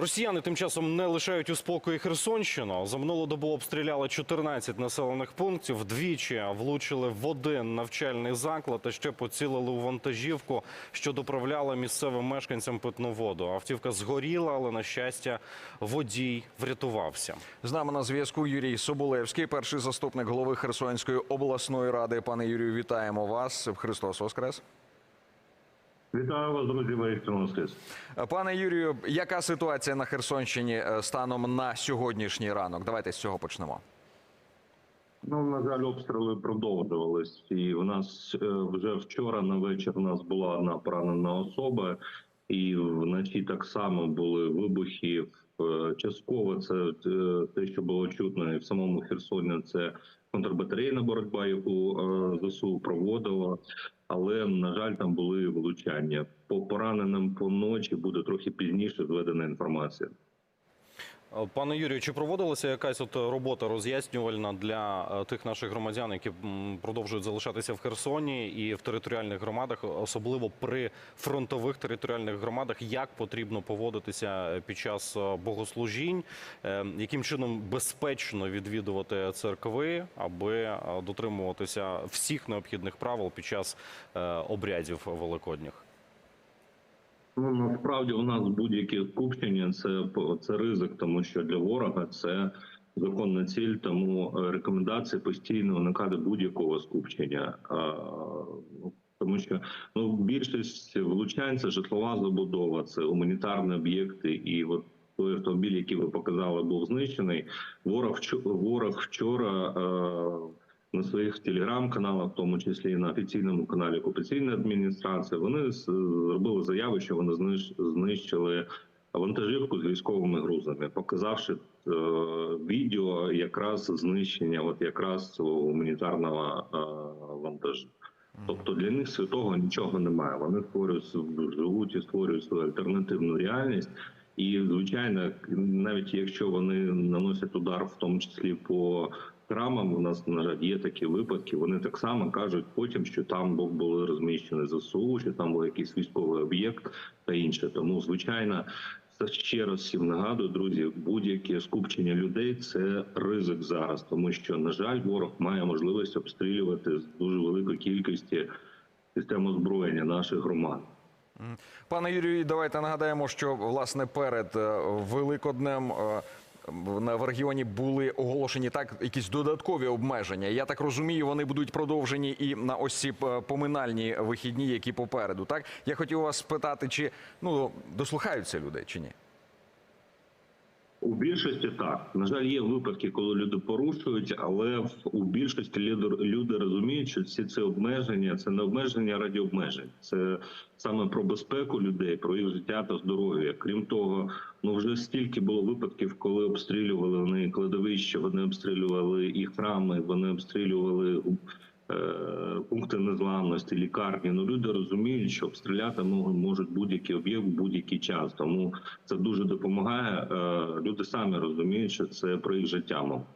Росіяни тим часом не лишають у спокої Херсонщину. За минулу добу обстріляли 14 населених пунктів. Двічі влучили в один навчальний заклад, а ще поцілили у вантажівку, що доправляла місцевим мешканцям питну воду. Автівка згоріла, але на щастя, водій врятувався. З нами на зв'язку Юрій Соболевський, перший заступник голови Херсонської обласної ради. Пане Юрію, вітаємо вас. Христос Воскрес. Вітаю вас, друзі, воїстину воскрес. Пане Юрію, яка ситуація на Херсонщині е, станом на сьогоднішній ранок? Давайте з цього почнемо. Ну, на жаль, обстріли продовжувались, і у нас е, вже вчора на вечір у нас була одна поранена особа, і вночі так само були вибухи. Е, Частково це те, що було чутно і в самому Херсоні. Це контрбатарейна боротьба, яку ЗСУ проводила. Але на жаль, там були влучання. По пораненим по ночі буде трохи пізніше зведена інформація. Пане Юрію, чи проводилася якась от робота роз'яснювальна для е, тих наших громадян, які продовжують залишатися в Херсоні і в територіальних громадах, особливо при фронтових територіальних громадах, як потрібно поводитися під час е, богослужінь, Е, яким чином безпечно відвідувати церкви, аби е, дотримуватися всіх необхідних правил під час е, обрядів великодніх? Ну насправді у нас будь-які скупчення це це ризик, тому що для ворога це законна ціль. Тому е, рекомендації постійно уникати будь-якого скупчення. Ну, тому що ну більшість влучань це житлова забудова, це гуманітарні об'єкти, і от той автомобіль, який ви показали, був знищений. Ворог ворог вчора. Е, на своїх телеграм-каналах, в тому числі і на офіційному каналі окупаційної адміністрації, вони зробили заяву, що вони знищили вантажівку з військовими грузами, показавши е, відео якраз знищення, от якраз цього гуманітарного е, вантажу. Тобто для них святого нічого немає. Вони створюють живуть і створюють свою альтернативну реальність. І звичайно, навіть якщо вони наносять удар, в тому числі по храмам, у нас на жаль є такі випадки. Вони так само кажуть потім, що там бу- були розміщені ЗСУ, що там був якийсь військовий об'єкт та інше. Тому, звичайно, ще раз всім нагадую, друзі, будь-яке скупчення людей це ризик зараз, тому що на жаль, ворог має можливість обстрілювати з дуже великої кількості систем озброєння наших громад. Пане Юрію, давайте нагадаємо, що власне перед е, Великоднем е, в- регіоні були оголошені так якісь додаткові обмеження. Я так розумію, вони будуть продовжені і на ось ці е, поминальні вихідні, які попереду. Так я хотів вас спитати, чи ну дослухаються люди чи ні? У більшості так на жаль, є випадки, коли люди порушують, але у більшості люди, розуміють, що всі ці обмеження це не обмеження раді обмежень, це саме про безпеку людей, про їх життя та здоров'я. Крім того, ну вже стільки було випадків, коли обстрілювали вони кладовища, вони обстрілювали і храми, вони обстрілювали. Е, Пункти незламності, лікарні. Ну люди розуміють, що обстріляти можуть будь-який об'єкт будь-який час. Тому це дуже допомагає. Е, Люди самі розуміють, що це про їх життя. мов.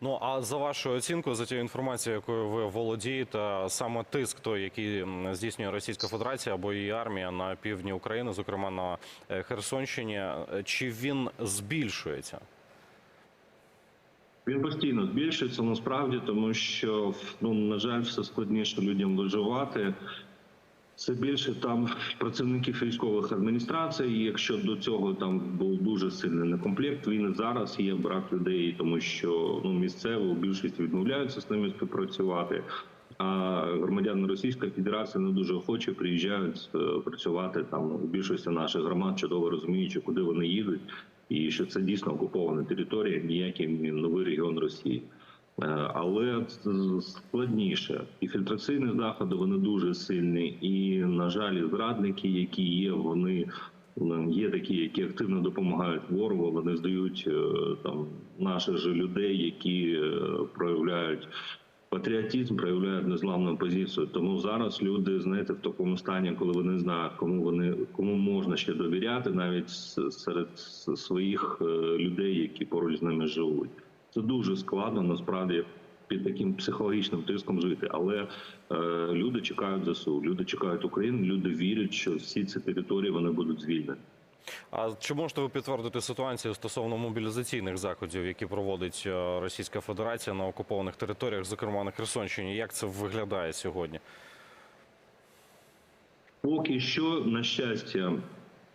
Ну а за вашою оцінкою, за тією інформацією, якою ви володієте, саме тиск, той, який здійснює Російська Федерація або її армія на півдні України, зокрема на е, Херсонщині, чи він збільшується? Він постійно збільшується насправді, тому що ну на жаль, все складніше людям виживати. Все більше там працівників військових адміністрацій. і Якщо до цього там був дуже сильний некомплект, він зараз є брак людей, тому що ну місцево більшість відмовляються з ними співпрацювати. А громадяни Російської Федерації не дуже охоче приїжджають е, працювати там у більшості наших громад, чудово розуміючи, куди вони їдуть, і що це дійсно окупована територія, ніякий новий регіон Росії. Е, Але складніше і фільтраційні заходи вони дуже сильні. І на жаль, зрадники, які є, вони є такі, які активно допомагають ворогу. Вони здають е, там наших же людей, які е, проявляють. Патріотизм проявляють незламну позицію. Тому зараз люди знаєте в такому стані, коли вони знають, кому вони кому можна ще довіряти, навіть серед своїх е, людей, які поруч з ними живуть. Це дуже складно насправді під таким психологічним тиском жити. Але е, люди чекають ЗСУ, люди чекають Україну, люди вірять, що всі ці території вони будуть звільнені. А чи можете ви підтвердити ситуацію стосовно мобілізаційних заходів, які проводить е, Російська Федерація на окупованих територіях, зокрема на Херсонщині? Як це виглядає сьогодні? Поки що, на щастя,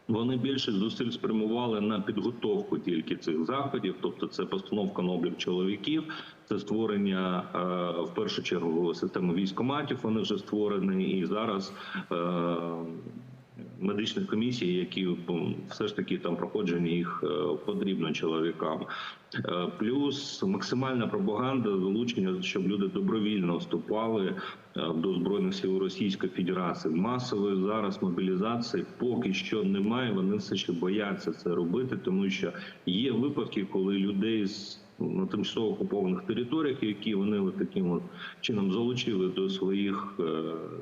вони більше зусиль спрямували на підготовку тільки цих заходів, тобто це постановка на облік чоловіків, це створення е, в першу чергу системи військоматів. Вони вже створені, і зараз е, медичних комісій, які все ж таки там проходження їх е, потрібно чоловікам. Е, Плюс максимальна пропаганда залучення, щоб люди добровільно вступали е, до збройних сил Російської Федерації. Масової зараз мобілізації поки що немає. Вони все ще бояться це робити, тому що є випадки, коли людей з на тимчасово окупованих територіях, які вони таким от чином залучили до своїх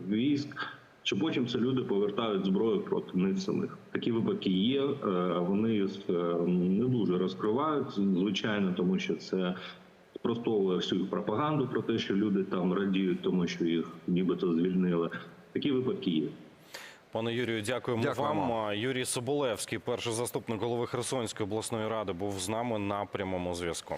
військ. Що потім це люди повертають зброю проти них самих. Такі випадки є. е, Вони їх, е, не дуже розкривають, звичайно, тому що це спростовує всю їх пропаганду про те, що люди там радіють, тому що їх нібито звільнили. Такі випадки є. Пане Юрію, дякуємо, Дякуємо. вам. Юрій Соболевський, перший заступник голови Херсонської обласної ради, був з нами на прямому зв'язку.